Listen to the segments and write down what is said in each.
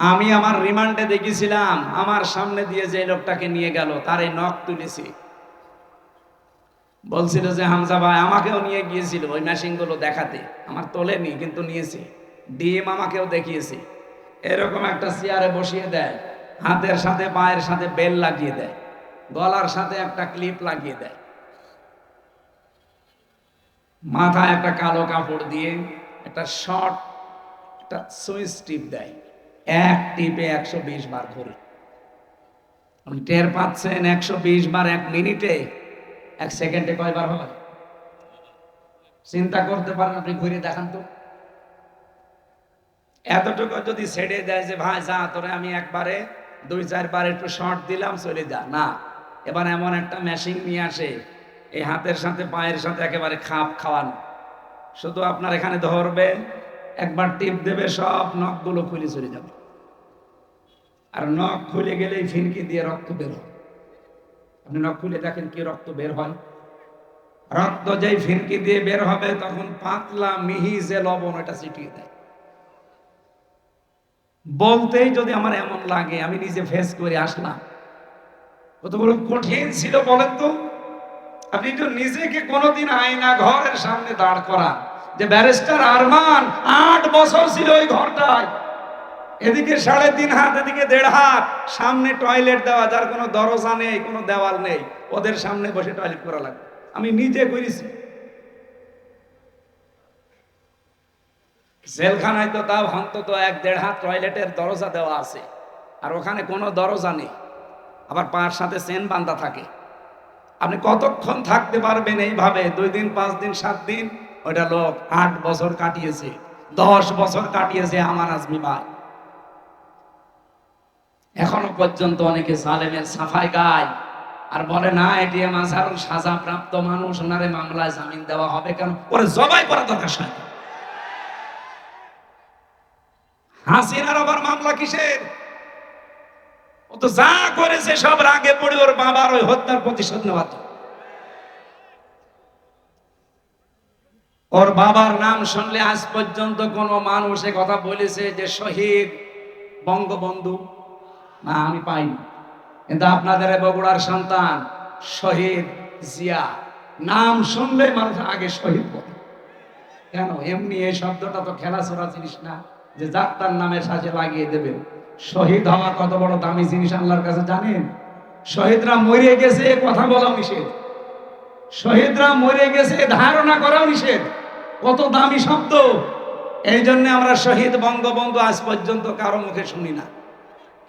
আমি আমার রিমান্ডে দেখেছিলাম, আমার সামনে দিয়ে যে লোকটাকে নিয়ে গেল, তার এই নখ তুলেছি। বলছিল যে, হামজা ভাই, আমাকেও নিয়ে গিয়েছিল ওই মেশিনগুলো দেখাতে। আমার তোলেনি কিন্তু নিয়েছি। ডিএম আমাকেও দেখিয়েছি। এরকম একটা চেয়ারে বসিয়ে দেয়, হাতের সাথে, পায়ের সাথে বেল লাগিয়ে দেয়, গলার সাথে একটা ক্লিপ লাগিয়ে দেয়। মাথায় একটা কালো কাপড় দিয়ে একটা শর্ট, একটা সুইচ টিপ দেয়। এক টিপে একশো বিশ বার ঘুরে আপনি টের পাচ্ছেন একশো বিশ বার এক মিনিটে, এক সেকেন্ডে কয়বার হয় চিন্তা করতে পারেন, আপনি ঘুরে দেখান তো। এতটুকু যদি ছেড়ে দেয় যে, ভাই, যা, তোরে আমি একবারে, দুই চারবার একটু শর্ট দিলাম, চলে যা। না, এবার এমন একটা মেশিন নিয়ে আসে, এই হাতের সাথে, পায়ের সাথে একেবারে খাপ খাওয়ানো। শুধু আপনার এখানে ধরবে, একবার টিপ দেবে, সব নখগুলো খুলে চলে যাবে। আর নখ খুলে গেলেই ফিনকি দিয়ে রক্ত বের। হয় আপনি নখ খুলে দেখেন কি রক্ত বের হয়? রক্ত যেই ফিনকি দিয়ে বের হবে, তখন পাতলা মিহি যে লবণ এটা ছিটিয়ে দেয়। বলতেই যদি আমার এমন লাগে, আমি নিজে ফেস করে আসলাম। কতগুলো কঠিন ছিল বলেন তো। আপনি তো নিজেকে কোনোদিন আয়না ঘরের সামনে দাঁড় করান। যে ব্যারিস্টার আরমান, আট বছর ছিল ওই ঘরটায়। এদিকে সাড়ে তিন হাত, এদিকে দেড় হাত। সামনে টয়লেট দেওয়া, যার কোনো দরজা নেই, কোনো দেওয়াল নেই, ওদের সামনে বসে টয়লেট করা লাগবে। আমি নিজে করেছি। জেলখানায় তো তাও অন্তত এক দেড় হাত টয়লেটের দরজা দেওয়া আছে, আর ওখানে কোনো দরজা নেই। আবার পার সাথে চেন বান্ধা থাকে। আপনি কতক্ষণ থাকতে পারবেন এইভাবে? দুই দিন, পাঁচ দিন, সাত দিন? ওইটা লোক আট বছর কাটিয়েছে, দশ বছর কাটিয়েছে আমার আজমি ভাই। এখনও পর্যন্ত অনেকে সালেমের সাফাই গায়। আর বলে, না এটিএম আজহারুল সাজা, প্রাপ্ত মানুষ, ওনারে মামলায় জামিন দেওয়া হবে কেন? ওরে, জবাই করা দরকার সাহেব। হাসিনার আবার মামলা কিসের? ও তো যা করেছে, সব রাগে পড়ে ওর বাবার ওই হত্যার ওর বাবার নাম শুনলে আজ পর্যন্ত কোন মানুষ কথা বলেছে যে শহীদ বঙ্গবন্ধু না, আমি পাইনি। কিন্তু আপনাদের বগুড়ার সন্তান শহীদ জিয়া, নাম শুনলে মানুষ আগে শহীদ বলে কেন? এমনি এই শব্দটা তো খেলাচোরা জিনিস না, যে যাত্রার নামের সাথে লাগিয়ে দেবেন শহীদ হওয়া কত বড় দামি জিনিস আল্লাহর কাছে জানেন? শহীদরা মরে গেছে কথা বলা নিষেধ। শহীদরা মরে গেছে ধারণা করাও নিষেধ। কত দামি শব্দ। এই জন্য আমরা শহীদ বঙ্গবন্ধু আজ পর্যন্ত কারও মুখে শুনি না।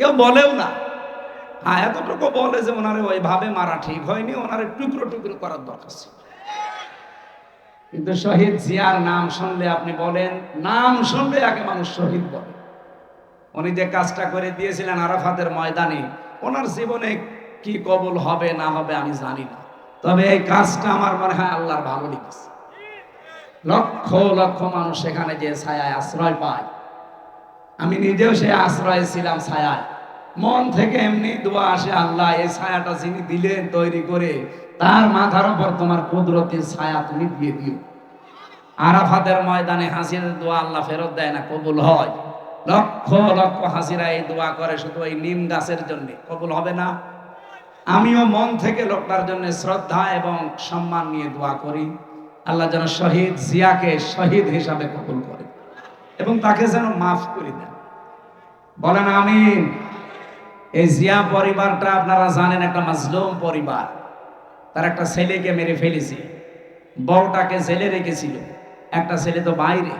কেউ বলেও না। হ্যাঁ এতটুকু বলে যে ওনারে ওইভাবে মারা ঠিক হয়নি, ওনারে টুকরো টুকরো করার দরকার ছিল। কিন্তু শহীদ জিয়ার নাম শুনলে আপনি বলেন, নাম শুনলে আগে মানুষ শহীদ বলে। উনি যে কাজটা করে দিয়েছিলেন আরাফাতের ময়দানে, ওনার জীবনে কি কবুল হবে না হবে আমি জানি না। তবে এই কাজটা আমার মনে হয় আল্লাহর ভালো লেগেছে লক্ষ লক্ষ মানুষ সেখানে যে ছায়ায় আশ্রয় পায়। আমি নিজেও সে আশ্রয় ছিলাম ছায়ায়। মন থেকে এমনি দোয়া আসে, আল্লাহ, এই ছায়াটা যিনি দিলেন তৈরি করে, তার মাথার উপর তোমার কুদরতের ছায়া তুমি দিয়ে দিও। আরাফাতের ময়দানে হাসির দোয়া আল্লাহ ফেরত দেয় না, কবুল হয়। লক্ষ লক্ষ হাসিরা এই দোয়া করে শুধু এই নিম গাছের জন্য, কবুল হবে না। আমিও মন থেকে লোকটার জন্য শ্রদ্ধা এবং সম্মান নিয়ে দোয়া করি। আল্লাহ যেন শহীদ জিয়াকে শহীদ হিসাবে কবুল করে এবং তাকে যেন মাফ করে দেন। বলেন আমিন। এই জিয়া পরিবারটা আপনারা জানেন, একটা মাজলুম পরিবার। তার একটা ছেলেকে মেরে ফেলেছে। বড়টাকে জেলে রেখেছিল। একটা ছেলে তো বাইরে।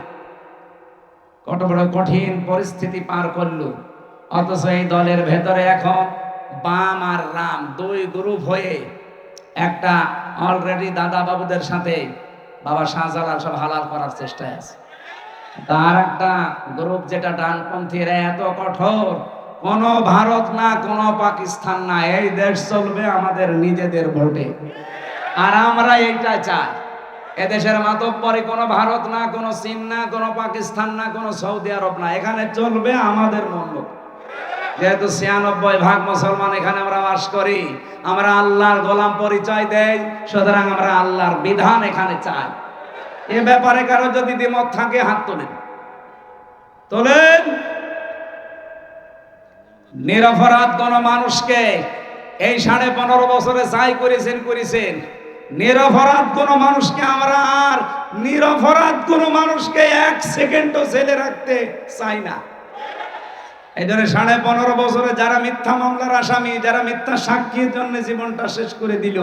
কত বড় কঠিন পরিস্থিতি পার করল। অথচ এই দলের ভেতরে এখন বাম আর রাম দুই গ্রুপ হয়ে একটা অলরেডি দাদা বাবুদের সাথে বাবা শাহজালাল সব হালাল করার চেষ্টায় আছে। তার একটা গ্রুপ যেটা ডানপন্থী এরা এত কঠোর কোন ভারত না, কোন পাকিস্তান না, এই দেশ চলবে আমাদের নিজেদের ভোটে। আর আমরা এইটা চাই। এদেশের মাতব্বরে কোনো ভারত না, কোনো চীন না, কোনো পাকিস্তান না, কোনো সৌদি আরব না, এখানে চলবে আমাদের মূল্য যেহেতু ছিয়ানব্বই ভাগ মুসলমান এখানে আমরা বাস করি, আমরা আল্লাহর গোলাম পরিচয় দেই, সুতরাং আমরা আল্লাহর বিধান এখানে চাই। এ ব্যাপারে কারও যদি দ্বিমত থাকে, হাত তোলেন। তোলেন। নিরপরাধ কোন মানুষকে এই সাড়ে পনেরো বছরে যাই করেছেন করেছেন। নিরপরাধ কোন মানুষকে আমরা আর নিরপরাধ কোন মানুষকে এক সেকেন্ডও জেলে রাখতে চাই না। এই জন্য সাড়ে পনেরো বছরে যারা মিথ্যা মামলার আসামি, যারা মিথ্যা সাক্ষীর জন্য জীবনটা শেষ করে দিল,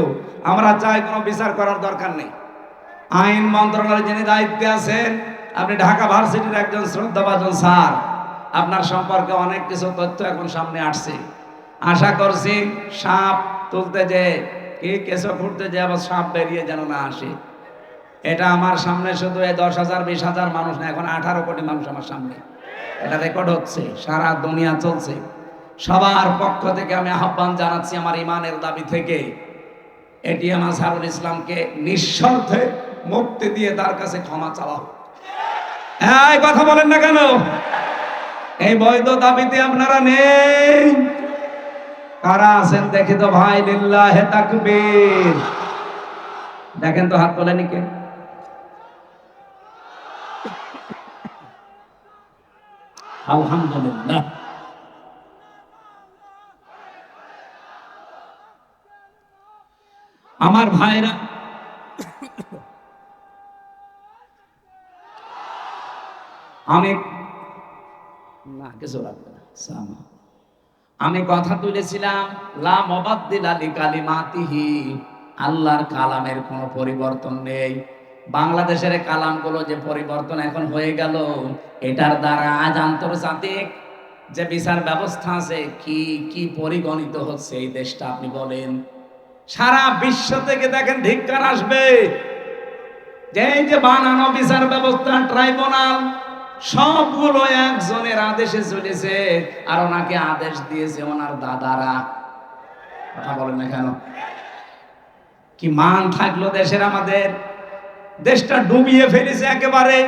আমরা চাই কোনো বিচার করার দরকার নেই। আইন মন্ত্রণালয়ের যিনি দায়িত্বে আছেন, আপনি ঢাকা ভার্সিটির একজন শ্রদ্ধাভাজন স্যার। আপনার সম্পর্কে অনেক কিছু তথ্য এখন সামনে আসছে। আশা করছি সাপ তুলতে যে, কি কেঁচো ফুটতে যে আবার সাপ বেরিয়ে যেন না আসে। এটা আমার সামনে শুধু এই দশ হাজার, বিশ হাজার মানুষ না, এখন আঠারো কোটি মানুষ আমার সামনে। এটা রেকর্ড হচ্ছে, সারা দুনিয়া চলছে। সবার পক্ষ থেকে আমি আহ্বান জানাচ্ছি আমার ইমানের দাবি থেকে। এটিএম আজহারুল ইসলামকে নিঃস্বার্থে মুক্তি দিয়ে তার কাছে ক্ষমা চাওয়া। হ্যাঁ কথা বলেন না কেন? এই বৈধ দাবিতে আপনারা নেই। কারা আছেন দেখি তো ভাই, লিল্লাহে তাকবীর। দেখেন তো হাত তোলেনি কে আলহামদুলিল্লাহ। আমার ভাইরা আমি কিছু লাগবে না। আমি কথা তুলেছিলাম, লা মুবাদ্দিল আলি কালিমাতিহি। আল্লাহর কালামের কোনো পরিবর্তন নেই। বাংলাদেশের কালামগুলো যে পরিবর্তন এখন হয়ে গেল, এটার দ্বারা আজ আন্তর্জাতিক যে বিচার ব্যবস্থা আছে, কি কি পরিগণিত হচ্ছে এই দেশটা আপনি বলেন। সারা বিশ্ব থেকে দেখেন ধিক্কার আসবে। যে বানানো বিচার ব্যবস্থা, ট্রাইব্যুনাল সবগুলো একজনের আদেশে চলেছে আর ওনাকে আদেশ দিয়েছে ওনার দাদারা। কথা বলেন না কেন? কি মান থাকল দেশের আমাদের? দেশটা ডুবিয়ে ফেলেছে একেবারে।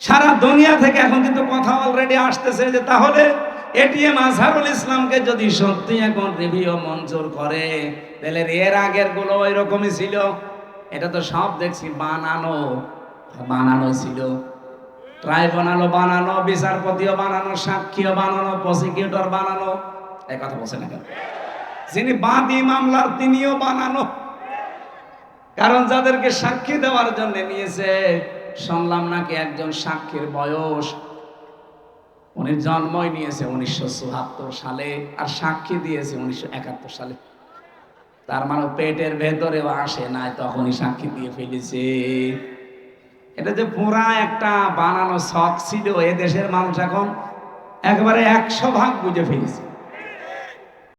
সারা দুনিয়া থেকে এখন কিন্তু কথা অলরেডি আসতেছে যে তাহলে এটিএম আজহারুল ইসলামকে যদি সত্যি এখন রিভিউ মঞ্জুর করে, তাহলে এর আগেরগুলো এরকমই ছিল। এটা তো সব দেখছি, বানানো। বানানো ছিল। ট্রাইব্যুনালও বানানো বিচারপতিও বানানো সাক্ষীও বানানো প্রসিকিউটর বানানো এই কথা বলছে না কেন? যিনি বাদী মামলার, তিনিও বানানো কারণ যাদেরকে সাক্ষী দেওয়ার জন্য নিয়েছে, শুনলাম নাকি একজন সাক্ষীর বয়স, উনি জন্মই নিয়েছে উনিশশো চুয়াত্তর সালে আর সাক্ষী দিয়েছে উনিশশো একাত্তর সালে। তার মানে পেটের ভেতরেও আসে নাই, তখনই সাক্ষী দিয়ে ফেলেছে। এটা যে পুরা একটা বানানো শখ ছিল এ দেশের মানুষ এখন একবারে একশো ভাগ বুঝে ফেলেছে।